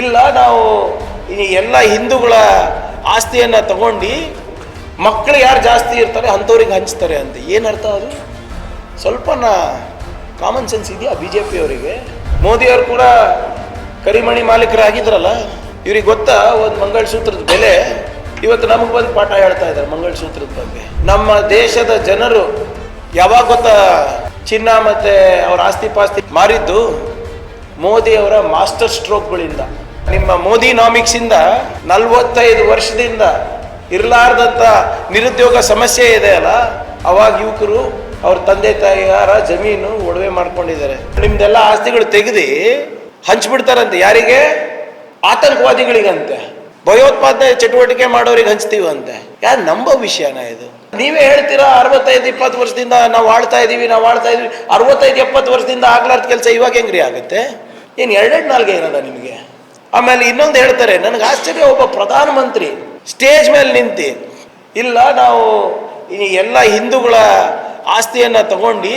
ಇಲ್ಲ, ನಾವು ಈ ಎಲ್ಲ ಹಿಂದೂಗಳ ಆಸ್ತಿಯನ್ನು ತಗೊಂಡು ಮಕ್ಕಳು ಯಾರು ಜಾಸ್ತಿ ಇರ್ತಾರೆ ಅಂಥವ್ರಿಗೆ ಹಂಚ್ತಾರೆ ಅಂತ. ಏನು ಅರ್ಥ ಅದು? ಸ್ವಲ್ಪನ ಕಾಮನ್ ಸೆನ್ಸ್ ಇದೆಯಾ ಬಿ ಜೆ ಪಿಯವರಿಗೆ ಮೋದಿಯವರು ಕೂಡ ಕರಿಮಣಿ ಮಾಲೀಕರಾಗಿದ್ರಲ್ಲ, ಇವ್ರಿಗೆ ಗೊತ್ತಾ ಒಂದು ಮಂಗಳಸೂತ್ರದ ಬೆಲೆ? ಇವತ್ತು ನಮಗೆ ಬಂದು ಪಾಠ ಹೇಳ್ತಾ ಇದ್ದಾರೆ ಮಂಗಳಸೂತ್ರದ ಬಗ್ಗೆ. ನಮ್ಮ ದೇಶದ ಜನರು ಯಾವಾಗ ಗೊತ್ತಾ ಚಿನ್ನ ಮತ್ತು ಅವರ ಆಸ್ತಿ ಪಾಸ್ತಿ ಮಾರಿದ್ದು? ಮೋದಿಯವರ ಮಾಸ್ಟರ್ ಸ್ಟ್ರೋಕ್ಗಳಿಂದ. ನಿಮ್ಮ ಮೋದಿ ಇಂದ ನಲ್ವತ್ತೈದು ವರ್ಷದಿಂದ ಇರಲಾರ್ದಂತ ನಿರುದ್ಯೋಗ ಸಮಸ್ಯೆ ಇದೆ ಅಲ್ಲ? ಅವಾಗ ಯುವಕರು ಅವ್ರ ತಂದೆ ತಾಯಿಯಾರ ಜಮೀನು ಒಡವೆ ಮಾಡ್ಕೊಂಡಿದ್ದಾರೆ. ನಿಮ್ದೆಲ್ಲ ಆಸ್ತಿಗಳು ತೆಗೆದು ಹಂಚ್ಬಿಡ್ತಾರಂತೆ. ಯಾರಿಗೆ? ಆತಂಕವಾದಿಗಳಿಗಂತೆ. ಭಯೋತ್ಪಾದನೆ ಚಟುವಟಿಕೆ ಮಾಡೋರಿಗೆ ಹಂಚ್ತೀವಂತೆ. ಯಾರು ನಂಬೋ ವಿಷಯನ ಇದು? ನೀವೇ ಹೇಳ್ತೀರಾ ಅರವತ್ತೈದು, ಇಪ್ಪತ್ತು ವರ್ಷದಿಂದ ನಾವು ಆಳ್ತಾ ಇದೀವಿ, ನಾವು ಆಳ್ತಾ ಇದೀವಿ. ಅರವತ್ತೈದು, ಎಪ್ಪತ್ತು ವರ್ಷದಿಂದ ಆಗ್ಲಾರ್ದ ಕೆಲಸ ಇವಾಗ ಹೆಂಗ್ರಿ ಆಗುತ್ತೆ? ಏನು ಎರಡೆರಡು ನಾಲ್ಗೆ ಏನಲ್ಲ ನಿಮಗೆ? ಆಮೇಲೆ ಇನ್ನೊಂದು ಹೇಳ್ತಾರೆ, ನನಗೆ ಆಶ್ಚರ್ಯ, ಒಬ್ಬ ಪ್ರಧಾನಮಂತ್ರಿ ಸ್ಟೇಜ್ ಮೇಲೆ ನಿಂತು, ಇಲ್ಲ ನಾವು ಎಲ್ಲ ಹಿಂದೂಗಳ ಆಸ್ತಿಯನ್ನು ತಗೊಂಡು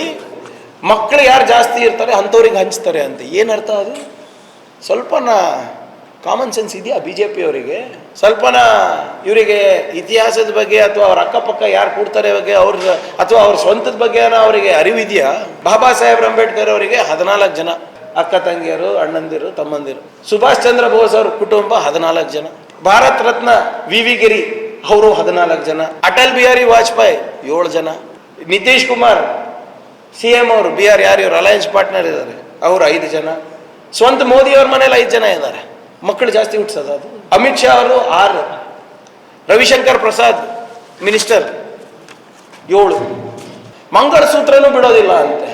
ಮಕ್ಕಳು ಯಾರು ಜಾಸ್ತಿ ಇರ್ತಾರೆ ಅಂಥವ್ರಿಗೆ ಹಂಚ್ತಾರೆ ಅಂತ. ಏನು ಅರ್ಥ ಅದು? ಸ್ವಲ್ಪನ ಕಾಮನ್ ಸೆನ್ಸ್ ಇದೆಯಾ ಬಿ ಜೆ ಪಿಯವರಿಗೆ ಸ್ವಲ್ಪನ ಇವರಿಗೆ ಇತಿಹಾಸದ ಬಗ್ಗೆ ಅಥವಾ ಅವ್ರ ಅಕ್ಕಪಕ್ಕ ಯಾರು ಕೂಡ್ತಾರೆ ಬಗ್ಗೆ, ಅವ್ರ ಅಥವಾ ಅವ್ರ ಸ್ವಂತದ ಬಗ್ಗೆ ಅವರಿಗೆ ಅರಿವಿದೆಯಾ? ಬಾಬಾ ಸಾಹೇಬ್ ಅಂಬೇಡ್ಕರ್ ಅವರಿಗೆ ಹದಿನಾಲ್ಕು ಜನ. ಅಕ್ಕ ತಂಗಿಯರು, ಅಣ್ಣಂದಿರು, ತಮ್ಮಂದಿರು. ಸುಭಾಷ್ ಚಂದ್ರ ಬೋಸ್ ಅವ್ರ ಕುಟುಂಬ ಹದಿನಾಲ್ಕು ಜನ. ಭಾರತ್ ರತ್ನ ವಿ ವಿ ಗಿರಿ ಅವರು ಹದಿನಾಲ್ಕು ಜನ. ಅಟಲ್ ಬಿಹಾರಿ ವಾಜಪೇಯಿ ಏಳು ಜನ. ನಿತೀಶ್ ಕುಮಾರ್, ಸಿ ಎಂ ಅವರು ಬಿ ಆರ್ ಯಾರು ಇವರು ಅಲಯನ್ಸ್ ಪಾರ್ಟ್ನರ್ ಇದ್ದಾರೆ ಅವರು ಐದು ಜನ. ಸ್ವಂತ ಮೋದಿ ಅವ್ರ ಮನೇಲಿ ಐದು ಜನ ಇದ್ದಾರೆ ಮಕ್ಕಳು ಜಾಸ್ತಿ ಹುಟ್ಟಿಸೋದು ಅದು. ಅಮಿತ್ ಶಾ ಅವರು ಆರು. ರವಿಶಂಕರ್ ಪ್ರಸಾದ್, ಮಿನಿಸ್ಟರ್, ಏಳು. ಮಂಗಳಸೂತ್ರನೂ ಬಿಡೋದಿಲ್ಲ ಅಂತೆ.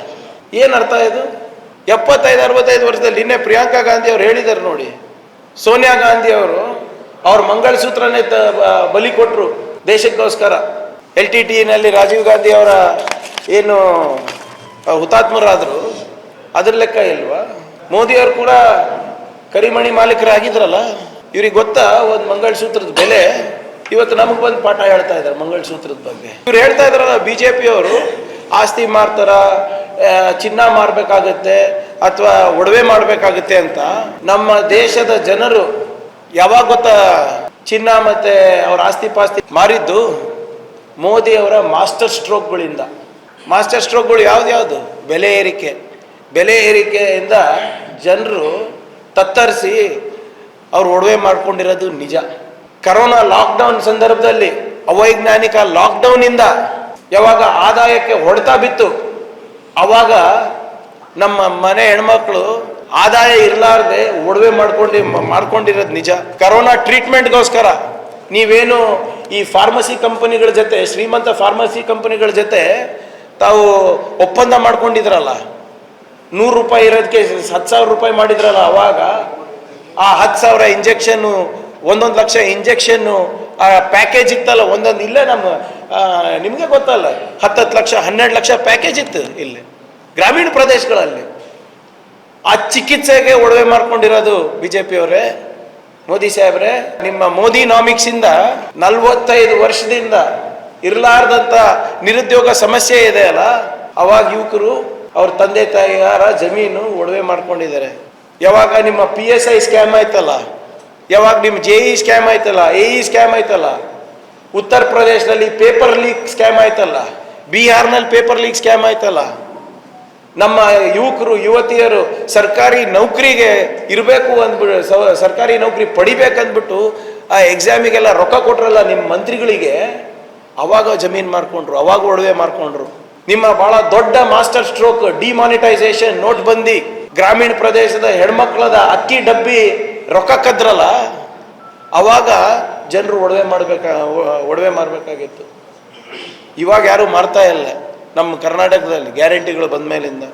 ಏನು ಅರ್ಥ ಇದು? ಎಪ್ಪತ್ತೈದು, ಅರವತ್ತೈದು ವರ್ಷದಲ್ಲಿ ನಿನ್ನೆ ಪ್ರಿಯಾಂಕಾ ಗಾಂಧಿ ಅವ್ರು ಹೇಳಿದ್ದಾರೆ ನೋಡಿ. ಸೋನಿಯಾ ಗಾಂಧಿ ಅವರು, ಅವ್ರ ಮಂಗಳಸೂತ್ರನೇ ತ- ಬಲಿ ಕೊಟ್ಟರು ದೇಶಕ್ಕೋಸ್ಕರ. ಎಲ್ ಟಿ ಟಿನಲ್ಲಿ ರಾಜೀವ್ ಗಾಂಧಿ ಅವರ ಏನು ಹುತಾತ್ಮರಾದರು. ಅದ್ರ ಲೆಕ್ಕ ಇಲ್ವಾ? ಮೋದಿಯವರು ಕೂಡ ಕರಿಮಣಿ ಮಾಲೀಕರಾಗಿದ್ರಲ್ಲ? ಇವ್ರಿಗೆ ಗೊತ್ತಾ ಒಂದು ಮಂಗಳಸೂತ್ರದ ಬೆಲೆ? ಇವತ್ತು ನಮಗೆ ಬಂದು ಪಾಠ ಹೇಳ್ತಾ ಇದ್ದಾರೆ ಮಂಗಳಸೂತ್ರದ ಬಗ್ಗೆ. ಇವ್ರು ಹೇಳ್ತಾ ಇದಾರಲ್ಲ, ಬಿ ಜೆ ಪಿಯವರು ಆಸ್ತಿ ಮಾರ್ತಾರ ಚಿನ್ನ ಮಾರಬೇಕಾಗತ್ತೆ ಅಥವಾ ಒಡವೆ ಮಾಡಬೇಕಾಗುತ್ತೆ ಅಂತ, ನಮ್ಮ ದೇಶದ ಜನರು ಯಾವಾಗ ಗೊತ್ತಾ ಚಿನ್ನ ಮತ್ತೆ ಅವರ ಆಸ್ತಿ ಪಾಸ್ತಿ ಮಾರಿದ್ದು? ಮೋದಿ ಅವರ ಮಾಸ್ಟರ್ ಸ್ಟ್ರೋಕ್ಗಳಿಂದ. ಮಾಸ್ಟರ್ ಸ್ಟ್ರೋಕ್ಗಳು ಯಾವ್ದು ಬೆಲೆ ಏರಿಕೆ. ಬೆಲೆ ಏರಿಕೆಯಿಂದ ಜನರು ತತ್ತರಿಸಿ ಅವ್ರು ಒಡವೆ ಮಾಡ್ಕೊಂಡಿರೋದು ನಿಜ. ಕರೋನಾ ಲಾಕ್ಡೌನ್ ಸಂದರ್ಭದಲ್ಲಿ ಅವೈಜ್ಞಾನಿಕ ಲಾಕ್ಡೌನಿಂದ ಯಾವಾಗ ಆದಾಯಕ್ಕೆ ಹೊಡೆತ ಬಿತ್ತು, ಅವಾಗ ನಮ್ಮ ಮನೆ ಹೆಣ್ಮಕ್ಳು ಆದಾಯ ಇರಲಾರ್ದೆ ಒಡವೆ ಮಾಡ್ಕೊಂಡು ಮಾಡ್ಕೊಂಡಿರೋದು ನಿಜ. ಕರೋನಾ ಟ್ರೀಟ್ಮೆಂಟ್ಗೋಸ್ಕರ ನೀವೇನು ಈ ಫಾರ್ಮಸಿ ಕಂಪನಿಗಳ ಜೊತೆ, ಶ್ರೀಮಂತ ಫಾರ್ಮಸಿ ಕಂಪನಿಗಳ ಜೊತೆ ತಾವು ಒಪ್ಪಂದ ಮಾಡ್ಕೊಂಡಿದ್ರಲ್ಲ? ನೂರು ರೂಪಾಯಿ ಇರೋದಕ್ಕೆ ಹತ್ತು ಸಾವಿರ ರೂಪಾಯಿ ಮಾಡಿದ್ರಲ್ಲ ಅವಾಗ? ಆ ಹತ್ತು ಸಾವಿರ ಇಂಜೆಕ್ಷನ್ನು, ಒಂದೊಂದು ಲಕ್ಷ ಇಂಜೆಕ್ಷನ್ನು ಆ ಪ್ಯಾಕೇಜ್ ಇತ್ತಲ್ಲ ಒಂದೊಂದು ಇಲ್ಲೇ ನಮ್ಮ ನಿಮಗೆ ಗೊತ್ತಲ್ಲ, ಹತ್ತತ್ತು ಲಕ್ಷ, ಹನ್ನೆರಡು ಲಕ್ಷ ಪ್ಯಾಕೇಜ್ ಇತ್ತು ಇಲ್ಲಿ. ಗ್ರಾಮೀಣ ಪ್ರದೇಶಗಳಲ್ಲಿ ಆ ಚಿಕಿತ್ಸೆಗೆ ಒಡವೆ ಮಾಡ್ಕೊಂಡಿರೋದು ಬಿ ಜೆ ಪಿಯವರೇ ಮೋದಿ ಸಾಹೇಬ್ರೆ, ನಿಮ್ಮ ಮೋದಿ ನಾಮಿಕ್ಸ್ ಇಂದ ನಲ್ವತ್ತೈದು ವರ್ಷದಿಂದ ಇರಲಾರ್ದಂತ ನಿರುದ್ಯೋಗ ಸಮಸ್ಯೆ ಇದೆ ಅಲ್ಲ? ಅವಾಗ ಯುವಕರು ಅವ್ರ ತಂದೆ ತಾಯಿಯಾರ ಜಮೀನು ಒಡವೆ ಮಾಡ್ಕೊಂಡಿದ್ದಾರೆ. ಯಾವಾಗ ನಿಮ್ಮ ಪಿ ಎಸ್ ಐ ಸ್ಕ್ಯಾಮ್ ಆಯ್ತಲ್ಲ? ಯಾವಾಗ ನಿಮ್ಮ ಜೆ ಇ ಸ್ಕ್ಯಾಮ್ ಆಯ್ತಲ್ಲ? ಎ ಇ ಸ್ಕ್ಯಾಮ್ ಆಯ್ತಲ್ಲ? ಉತ್ತರ ಪ್ರದೇಶದಲ್ಲಿ ಪೇಪರ್ ಲೀಕ್ ಸ್ಕ್ಯಾಮ್ ಆಯ್ತಲ್ಲ? ಬಿಹಾರ್ನಲ್ಲಿ ಪೇಪರ್ ಲೀಕ್ ಸ್ಕ್ಯಾಮ್ ಆಯ್ತಲ್ಲ? ನಮ್ಮ ಯುವಕರು, ಯುವತಿಯರು ಸರ್ಕಾರಿ ನೌಕರಿಗೆ ಇರಬೇಕು ಅಂದ್ಬಿಟ್ಟು ಸರ್ಕಾರಿ ನೌಕರಿ ಪಡಿಬೇಕಂದ್ಬಿಟ್ಟು ಆ ಎಕ್ಸಾಮಿಗೆಲ್ಲ ರೊಕ್ಕ ಕೊಟ್ರಲ್ಲ ನಿಮ್ಮ ಮಂತ್ರಿಗಳಿಗೆ, ಅವಾಗ ಜಮೀನು ಮಾರ್ಕೊಂಡ್ರು, ಅವಾಗ ಒಡವೆ ಮಾರ್ಕೊಂಡ್ರು. ನಿಮ್ಮ ಬಹಳ ದೊಡ್ಡ ಮಾಸ್ಟರ್ ಸ್ಟ್ರೋಕ್ ಡಿಮಾನಿಟೈಸೇಷನ್ ನೋಟ್ ಬಂದಿ ಗ್ರಾಮೀಣ ಪ್ರದೇಶದ ಹೆಣ್ಮಕ್ಳದ ಅಕ್ಕಿ ಡಬ್ಬಿ ರೊಕ್ಕ ಕದ್ರಲ್ಲ, ಅವಾಗ ಜನರು ಒಡವೆ ಮಾಡ್ಬೇಕಾ ಒಡವೆ ಮಾರಬೇಕಾಗಿತ್ತು. ಇವಾಗ ಯಾರು ಮಾಡ್ತಾ ಇಲ್ಲ. ನಮ್ಮ ಕರ್ನಾಟಕದಲ್ಲಿ ಗ್ಯಾರಂಟಿಗಳು ಬಂದ ಮೇಲಿಂದ